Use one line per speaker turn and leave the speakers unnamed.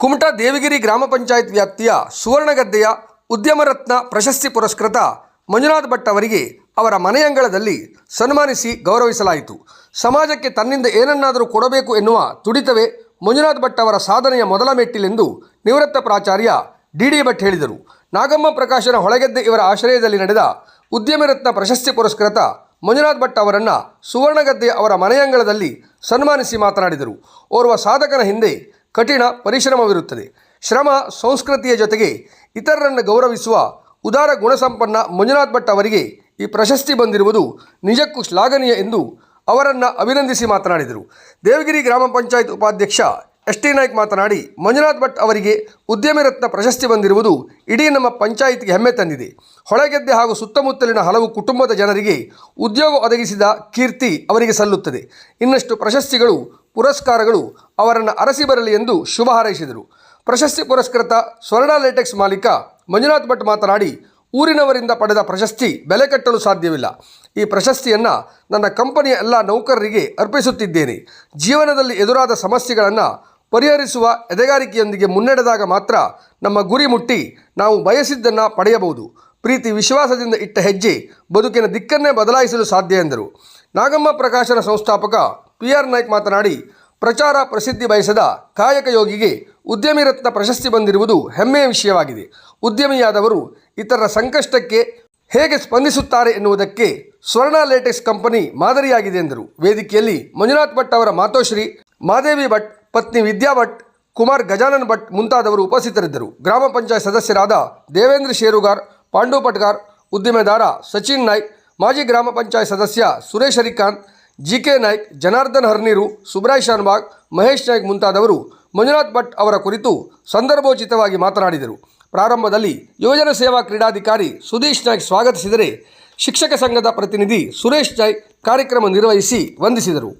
ಕುಮಟಾ ದೇವಿಗಿರಿ ಗ್ರಾಮ ಪಂಚಾಯತ್ ವ್ಯಾಪ್ತಿಯ ಸುವರ್ಣಗದ್ದೆಯ ಉದ್ಯಮರತ್ನ ಪ್ರಶಸ್ತಿ ಪುರಸ್ಕೃತ ಮಂಜುನಾಥ್ ಭಟ್ ಅವರಿಗೆ ಅವರ ಮನೆಯಂಗಳದಲ್ಲಿ ಸನ್ಮಾನಿಸಿ ಗೌರವಿಸಲಾಯಿತು. ಸಮಾಜಕ್ಕೆ ತನ್ನಿಂದ ಏನನ್ನಾದರೂ ಕೊಡಬೇಕು ಎನ್ನುವ ತುಡಿತವೇ ಮಂಜುನಾಥ್ ಭಟ್ ಅವರ ಸಾಧನೆಯ ಮೊದಲ ಮೆಟ್ಟಿಲೆಂದು ನಿವೃತ್ತ ಪ್ರಾಚಾರ್ಯ ಡಿ ಡಿ ಭಟ್ ಹೇಳಿದರು. ನಾಗಮ್ಮ ಪ್ರಕಾಶನ ಹೊಳಗೆದ್ದೆ ಇವರ ಆಶ್ರಯದಲ್ಲಿ ನಡೆದ ಉದ್ಯಮರತ್ನ ಪ್ರಶಸ್ತಿ ಪುರಸ್ಕೃತ ಮಂಜುನಾಥ್ ಭಟ್ ಅವರನ್ನು ಸುವರ್ಣಗದ್ದೆ ಅವರ ಮನೆಯಂಗಳದಲ್ಲಿ ಸನ್ಮಾನಿಸಿ ಮಾತನಾಡಿದರು. ಓರ್ವ ಸಾಧಕನ ಹಿಂದೆ ಕಠಿಣ ಪರಿಶ್ರಮವಿರುತ್ತದೆ. ಶ್ರಮ ಸಂಸ್ಕೃತಿಯ ಜೊತೆಗೆ ಇತರರನ್ನು ಗೌರವಿಸುವ ಉದಾರ ಗುಣಸಂಪನ್ನ ಮಂಜುನಾಥ್ ಭಟ್ ಅವರಿಗೆ ಈ ಪ್ರಶಸ್ತಿ ಬಂದಿರುವುದು ನಿಜಕ್ಕೂ ಶ್ಲಾಘನೀಯ ಎಂದು ಅವರನ್ನು ಅಭಿನಂದಿಸಿ ಮಾತನಾಡಿದರು. ದೇವಗಿರಿ ಗ್ರಾಮ ಪಂಚಾಯತ್ ಉಪಾಧ್ಯಕ್ಷ ಎಸ್ ಟಿ ನಾಯ್ಕ್ ಮಾತನಾಡಿ, ಮಂಜುನಾಥ್ ಭಟ್ ಅವರಿಗೆ ಉದ್ಯಮಿ ರತ್ನ ಪ್ರಶಸ್ತಿ ಬಂದಿರುವುದು ಇಡೀ ನಮ್ಮ ಪಂಚಾಯಿತಿಗೆ ಹೆಮ್ಮೆ ತಂದಿದೆ. ಹೊಳಗೆದ್ದೆ ಹಾಗೂ ಸುತ್ತಮುತ್ತಲಿನ ಹಲವು ಕುಟುಂಬದ ಜನರಿಗೆ ಉದ್ಯೋಗ ಒದಗಿಸಿದ ಕೀರ್ತಿ ಅವರಿಗೆ ಸಲ್ಲುತ್ತದೆ. ಇನ್ನಷ್ಟು ಪ್ರಶಸ್ತಿಗಳು ಪುರಸ್ಕಾರಗಳು ಅವರನ್ನು ಅರಸಿ ಬರಲಿ ಎಂದು ಶುಭ ಹಾರೈಸಿದರು. ಪ್ರಶಸ್ತಿ ಪುರಸ್ಕೃತ ಸ್ವರ್ಣ ಲೇಟೆಕ್ಸ್ ಮಾಲೀಕ ಮಂಜುನಾಥ್ ಭಟ್ ಮಾತನಾಡಿ, ಊರಿನವರಿಂದ ಪಡೆದ ಪ್ರಶಸ್ತಿ ಬೆಲೆ ಕಟ್ಟಲು ಸಾಧ್ಯವಿಲ್ಲ. ಈ ಪ್ರಶಸ್ತಿಯನ್ನು ನನ್ನ ಕಂಪನಿಯ ಎಲ್ಲ ನೌಕರರಿಗೆ ಅರ್ಪಿಸುತ್ತಿದ್ದೇನೆ. ಜೀವನದಲ್ಲಿ ಎದುರಾದ ಸಮಸ್ಯೆಗಳನ್ನು ಪರಿಹರಿಸುವ ಎದೆಗಾರಿಕೆಯೊಂದಿಗೆ ಮುನ್ನಡೆದಾಗ ಮಾತ್ರ ನಮ್ಮ ಗುರಿ ಮುಟ್ಟಿ ನಾವು ಬಯಸಿದ್ದನ್ನು ಪಡೆಯಬಹುದು. ಪ್ರೀತಿ ವಿಶ್ವಾಸದಿಂದ ಇಟ್ಟ ಹೆಜ್ಜೆ ಬದುಕಿನ ದಿಕ್ಕನ್ನೇ ಬದಲಾಯಿಸಲು ಸಾಧ್ಯ ಎಂದರು. ನಾಗಮ್ಮ ಪ್ರಕಾಶನ ಸಂಸ್ಥಾಪಕ ಪಿ ಆರ್ ನಾಯ್ಕ್ ಮಾತನಾಡಿ, ಪ್ರಚಾರ ಪ್ರಸಿದ್ಧಿ ಬಯಸದ ಕಾಯಕ ಯೋಗಿಗೆ ಉದ್ಯಮಿ ರತ್ನ ಪ್ರಶಸ್ತಿ ಬಂದಿರುವುದು ಹೆಮ್ಮೆಯ ವಿಷಯವಾಗಿದೆ. ಉದ್ಯಮಿಯಾದವರು ಇತರರ ಸಂಕಷ್ಟಕ್ಕೆ ಹೇಗೆ ಸ್ಪಂದಿಸುತ್ತಾರೆ ಎನ್ನುವುದಕ್ಕೆ ಸ್ವರ್ಣ ಲೇಟೆಕ್ಸ್ ಕಂಪನಿ ಮಾದರಿಯಾಗಿದೆ ಎಂದರು. ವೇದಿಕೆಯಲ್ಲಿ ಮಂಜುನಾಥ್ ಭಟ್ ಅವರ ಮಾತೋಶ್ರೀ, ಮಾದೇವಿ ಭಟ್, ಪತ್ನಿ ವಿದ್ಯಾ ಭಟ್, ಕುಮಾರ್ ಗಜಾನನ್ ಭಟ್ ಮುಂತಾದವರು ಉಪಸ್ಥಿತರಿದ್ದರು. ಗ್ರಾಮ ಪಂಚಾಯತ್ ಸದಸ್ಯರಾದ ದೇವೇಂದ್ರ ಶೇರುಗಾರ್, ಪಾಂಡು ಪಟ್ಗಾರ್, ಉದ್ದಿಮೆದಾರ ಸಚಿನ್ ನಾಯ್ಕ್, ಮಾಜಿ ಗ್ರಾಮ ಪಂಚಾಯತ್ ಸದಸ್ಯ ಸುರೇಶ್ ಹರಿಕಾಂತ್ ಜಿ ಕೆ ನಾಯ್ಕ್, ಜನಾರ್ದನ್ ಹರ್ನೀರು, ಸುಬ್ರಾಯ್ ಶಾನ್ಬಾಗ್, ಮಹೇಶ್ ನಾಯ್ಕ್ ಮುಂತಾದವರು ಮಂಜುನಾಥ್ ಭಟ್ ಅವರ ಕುರಿತು ಸಂದರ್ಭೋಚಿತವಾಗಿ ಮಾತನಾಡಿದರು. ಪ್ರಾರಂಭದಲ್ಲಿ ಯುವಜನ ಸೇವಾ ಕ್ರೀಡಾಧಿಕಾರಿ ಸುದೀಶ್ ನಾಯ್ಕ್ ಸ್ವಾಗತಿಸಿದರೆ ಶಿಕ್ಷಕ ಸಂಘದ ಪ್ರತಿನಿಧಿ ಸುರೇಶ್ ನಾಯ್ಕ್ ಕಾರ್ಯಕ್ರಮ ನಿರ್ವಹಿಸಿ ವಂದಿಸಿದರು.